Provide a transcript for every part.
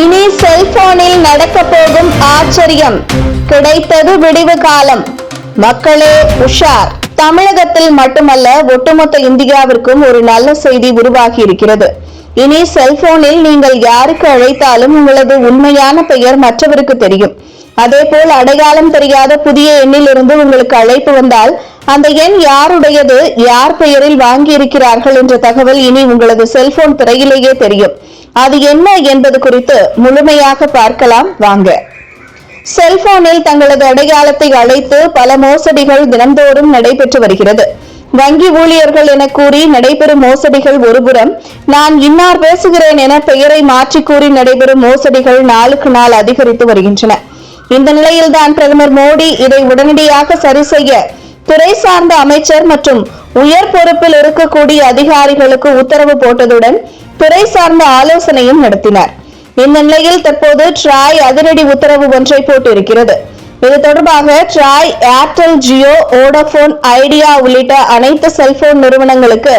இனி செல்போனில் நடக்க போகும் ஆச்சரியம். கிடைத்தது விடிவு காலம். மக்களே உஷார். தமிழகத்தில் மட்டுமல்ல ஒட்டுமொத்த இந்தியாவிற்கும் ஒரு நல்ல செய்தி உருவாகி இருக்கிறது இனி செல்போனில் நீங்கள் யாருக்கு அழைத்தாலும் உங்களது உண்மையான பெயர் மற்றவருக்கு தெரியும். அதேபோல் அடையாளம் தெரியாத புதிய எண்ணிலிருந்து உங்களுக்கு அழைப்பு வந்தால் அந்த எண் யாருடையது யார் பெயரில் வாங்கி இருக்கிறார்கள் என்ற தகவல் இனி உங்களது செல்போன் திரையிலேயே தெரியும். அது என்ன என்பது குறித்து முழுமையாக பார்க்கலாம் வாங்க. செல்போனில் தங்களது அடையாளத்தை அழைத்து பல மோசடிகள் தினந்தோறும் நடைபெற்று வருகிறது. வங்கி ஊழியர்கள் என கூறி நடைபெறும் மோசடிகள் ஒருபுறம் நான் இன்னார் பேசுகிறேன் என பெயரை மாற்றி கூறி நடைபெறும் மோசடிகள் நாளுக்கு நாள் அதிகரித்து வருகின்றன. இந்த நிலையில்தான் பிரதமர் மோடி இதை உடனடியாக சரி செய்ய துறை சார்ந்த அமைச்சர் மற்றும் உயர் பொறுப்பில் இருக்கக்கூடிய அதிகாரிகளுக்கு உத்தரவு போட்டதுடன் துறை சார்ந்த ஆலோசனையும் நடத்தினர். இந்த நிலையில் தற்போது ட்ராய் அதிரடி உத்தரவு ஒன்றை போட்டிருக்கிறது. இது தொடர்பாக TRAI Airtel Jio Vodafone Idea உள்ளிட்ட அனைத்து செல்போன் நிறுவனங்களுக்கு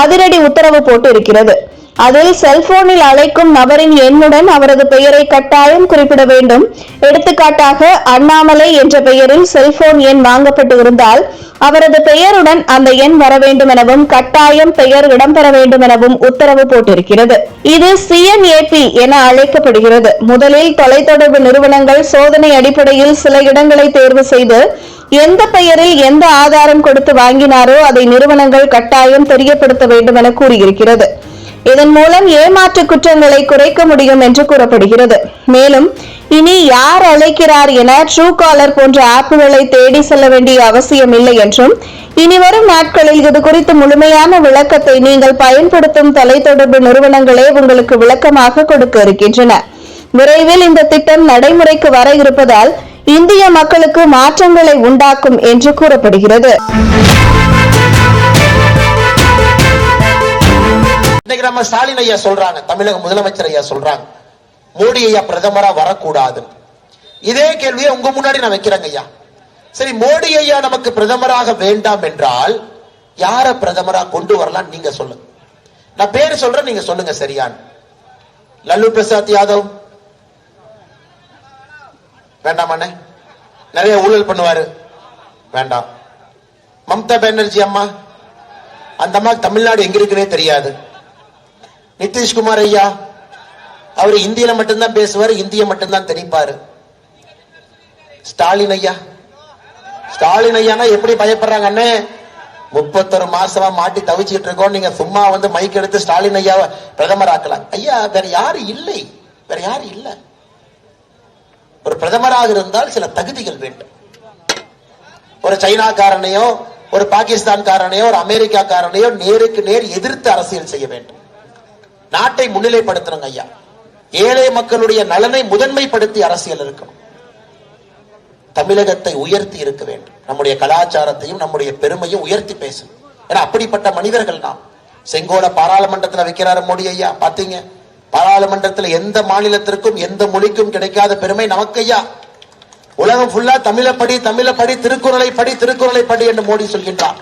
அதிரடி உத்தரவு போட்டு இருக்கிறது அதில் செல்போனில் அழைக்கும் நபரின் எண்ணுடன் அவரது பெயரை கட்டாயம் குறிப்பிட வேண்டும். எடுத்துக்காட்டாக அண்ணாமலை என்ற பெயரில் செல்போன் எண் வாங்கப்பட்டு இருந்தால் அவரது பெயருடன் அந்த எண் வர வேண்டும் எனவும் கட்டாயம் பெயர் இடம்பெற வேண்டும் எனவும் உத்தரவு போட்டிருக்கிறது. இது சிஎன்ஏபி என அழைக்கப்படுகிறது. முதலில் தொலைத்தொடர்பு நிறுவனங்கள் சோதனை அடிப்படையில் சில இடங்களை தேர்வு செய்து எந்த பெயரில் எந்த ஆதாரம் கொடுத்து வாங்கினாரோ அதை நிறுவனங்கள் கட்டாயம் தெரியப்படுத்த வேண்டும் என கூறியிருக்கிறது. இதன் மூலம் ஏமாற்று குற்றங்களை குறைக்க முடியும் என்று கூறப்படுகிறது. மேலும் இனி யார் அழைக்கிறார் என ட்ரூ காலர் போன்ற ஆப்புகளை தேடி செல்ல வேண்டிய அவசியம் இல்லை என்றும் இனி வரும் நாட்களில் இது குறித்து முழுமையான விளக்கத்தை நீங்கள் பயன்படுத்தும் தொலைத்தொடர்பு நிறுவனங்களே உங்களுக்கு விளக்கமாக கொடுக்க இருக்கின்றன. விரைவில் இந்த திட்டம் நடைமுறைக்கு வர இருப்பதால் இந்திய மக்களுக்கு மாற்றங்களை உண்டாக்கும் என்று கூறப்படுகிறது. இன்னைக்கு நம்ம ஸ்டாலின் ஐயா சொல்றாங்க தமிழக முதலமைச்சர் ஐயா சொல்றாங்க. மோடி ஐயா பிரதமரா வரக்கூடாது. இதே கேள்வியை உங்க முன்னாடி நான் வைக்கிறேங்க ஐயா. சரி மோடி ஐயா நமக்கு பிரதமராக வேண்டாம் என்றால் யார பிரதமரா கொண்டு வரலாம் நீங்க சொல்லுங்க. நான் பேர் சொல்றேன் நீங்க சொல்லுங்க சரியான். லல்லு பிரசாத் யாதவ். வேண்டாமாண்ணே நிறைய ஊழல் பண்ணுவாரு. வேண்டாம். மம்தா பானர்ஜி அம்மா. அந்த அம்மா தமிழ்நாடு எங்க இருக்குன்னே தெரியாது. நிதிஷ்குமார் ஐயா அவர் இந்தியில மட்டும்தான் பேசுவார் இந்திய மட்டும்தான் தெரிப்பாரு ஸ்டாலின் ஐயா. ஸ்டாலின் ஐயானா எப்படி பயப்படுறாங்க அண்ணே? முப்பத்தொரு மாசமா மாட்டி தவிச்சிட்டு இருக்கோம். நீங்க சும்மா வந்து மைக் எடுத்து ஸ்டாலின் ஐயாவை பிரதமர் ஆக்கலாம். ஐயா வேற யாரு இல்லை. வேற யாரு இல்ல. ஒரு பிரதமராக இருந்தால் சில தகுதிகள் வேண்டும். ஒரு சைனாக்காரனையோ ஒரு பாகிஸ்தான்காரனையோ ஒரு அமெரிக்காக்காரனையோ நேருக்கு நேர் எதிர்த்து அரசியல் செய்ய வேண்டும். நாட்டை முன்னிலைப்படுத்தணுங்க ஐயா. ஏழை மக்களுடைய நலனை முதன்மைப்படுத்தி அரசியல் இருக்கணும். தமிழகத்தை உயர்த்தி இருக்க வேண்டும். நம்முடைய கலாச்சாரத்தையும் நம்முடைய பெருமையும் உயர்த்தி பேசணும். ஏன்னா அப்படிப்பட்ட மனிதர்கள் தான் செங்கோல பாராளுமன்றத்துல வைக்கிறாரு மோடி ஐயா. பாத்தீங்க? பாராளுமன்றத்துல எந்த மாநிலத்திற்கும் எந்த மொழிக்கும் கிடைக்காத பெருமை நமக்கு ஐயா. உலகம் ஃபுல்லா தமிழ படி தமிழ படி திருக்குறளை படி திருக்குறளை படி என்று மோடி சொல்கின்றார்.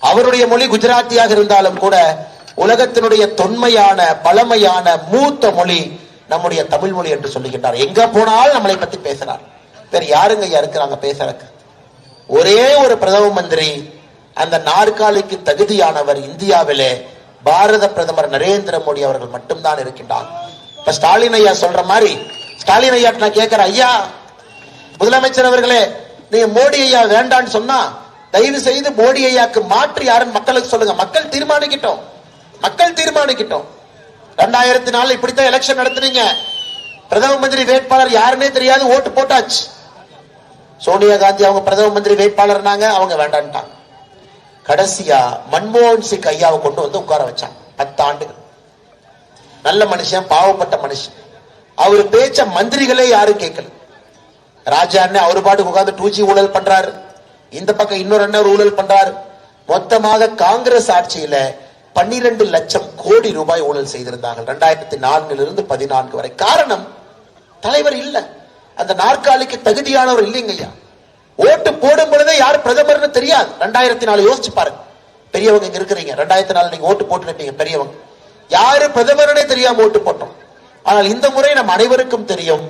அவருடைய மொழி குஜராத்தியாக இருந்தாலும் கூட உலகத்தினுடைய தொன்மையான பழமையான மூத்த மொழி நம்முடைய தமிழ் மொழி என்று சொல்லுகின்றார். எங்க போனாலும் நம்மளை பத்தி பேசுறார். வேற யாருங்க ஐயா இருக்கிறாங்க பேசுறதுக்கு ஒரே ஒரு பிரதம மந்திரி அந்த நாற்காலிக்கு தகுதியானவர் இந்தியாவிலே பாரத பிரதமர் நரேந்திர மோடி அவர்கள் மட்டும்தான் இருக்கின்றார். இப்ப ஸ்டாலின் ஐயா சொல்ற மாதிரி ஸ்டாலின் ஐயா நான் கேட்கிறேன் ஐயா முதலமைச்சர் அவர்களே நீங்க மோடி ஐயா வேண்டான்னு சொன்னா தயவு செய்து மோடி ஐயாக்கு மாற்று யாருன்னு மக்களுக்கு சொல்லுங்க. மக்கள் தீர்மானிக்கிட்டோம். மக்கள் தீர்மானிக்கிட்டோம். ரெண்டாயிரத்தி நாலு இப்படித்தான் எலெக்ஷன் நடத்துனீங்க. பிரதம மந்திரி வேட்பாளர் யாருன்னே தெரியாது ஓட்டு போட்டாச்சு. சோனியா காந்தி அவங்க பிரதம மந்திரி வேட்பாளர்னாங்க அவங்க வேண்டான்ட்டாங்க. கடைசியா மன்மோகன் சிங் ஐயாவை கொண்டு வந்து உட்கார வச்சாங்க. பத்து ஆண்டுகள் நல்ல மனுஷன் பாவப்பட்ட மனுஷன். அவர் பேச்ச மந்திரிகளே யாரும் கேட்கல. ராஜா அண்ணன் அவர் பாட்டுக்கு உட்கார்ந்து டூ ஜி ஊழல் பண்றாரு. இந்த பக்கம் இன்னொரு அண்ணன் ஊழல் பண்றாரு. மொத்தமாக காங்கிரஸ் ஆட்சியில பன்னிரண்டு லட்சம் கோடி ரூபாய் ஊழல் செய்திருந்தார்கள். ரெண்டாயிரத்தி நான்கிலிருந்து பதினான்கு வரை. காரணம் தலைவர் இல்லை. அந்த நாற்காலிக்கு தகுதியானவர் இல்லைங்க ஐயா. ஓட்டு போடும் பொழுதே யார் பிரதமர்னு தெரியாது. ரெண்டாயிரத்தி நாலு யோசிச்சு பாருங்க. பெரியவங்க இங்க இருக்கிறீங்க. ரெண்டாயிரத்தி நாலு நீங்க ஓட்டு போட்டுட்டீங்க பெரியவங்க. யாரு பிரதமர்னே தெரியாம ஓட்டு போட்டோம். ஆனால் இந்த முறை நம் அனைவருக்கும் தெரியும்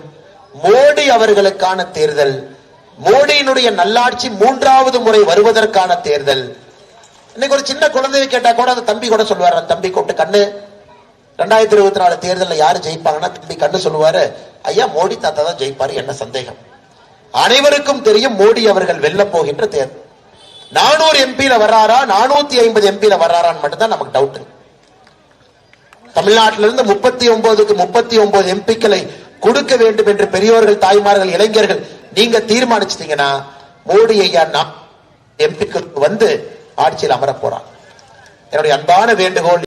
மோடி அவர்களுக்கான தேர்தல் மோடியினுடைய நல்லாட்சி மூன்றாவது முறை வருவதற்கான தேர்தல் இன்னைக்கு ஒரு சின்ன குழந்தையை கேட்டா கூட அந்த தம்பி கூட சொல்லுவாரு அந்த தம்பி கூப்பிட்டு கண்ணு. ரெண்டாயிரத்தி இருபத்தி நாலு தேர்தலில் யாரு ஜெயிப்பாங்கன்னா தம்பி கண்ணு சொல்லுவாரு ஐயா மோடி தாத்தா தான் ஜெயிப்பாரு என்ன சந்தேகம்? அனைவருக்கும் தெரியும் மோடி அவர்கள் வெல்ல போகின்ற தேர்தல் நானூறு எம்பியில வர்றாரா நானூத்தி ஐம்பது எம்பியில வர்றாரான்னு மட்டும்தான் நமக்கு டவுட் தமிழ்நாட்டிலிருந்து முப்பத்தி ஒன்பதுக்கு முப்பத்தி ஒன்பது எம்பிக்களை கொடுக்க வேண்டும் என்று பெரியோர்கள் தாய்மார்கள் இளைஞர்கள் நீங்க தீர்மானிச்சிட்டீங்கன்னா மோடி ஐயா எம்பிக்களுக்கு வந்து ஆட்சியில் அமர போறான். என்னுடைய அன்பான வேண்டுகோள்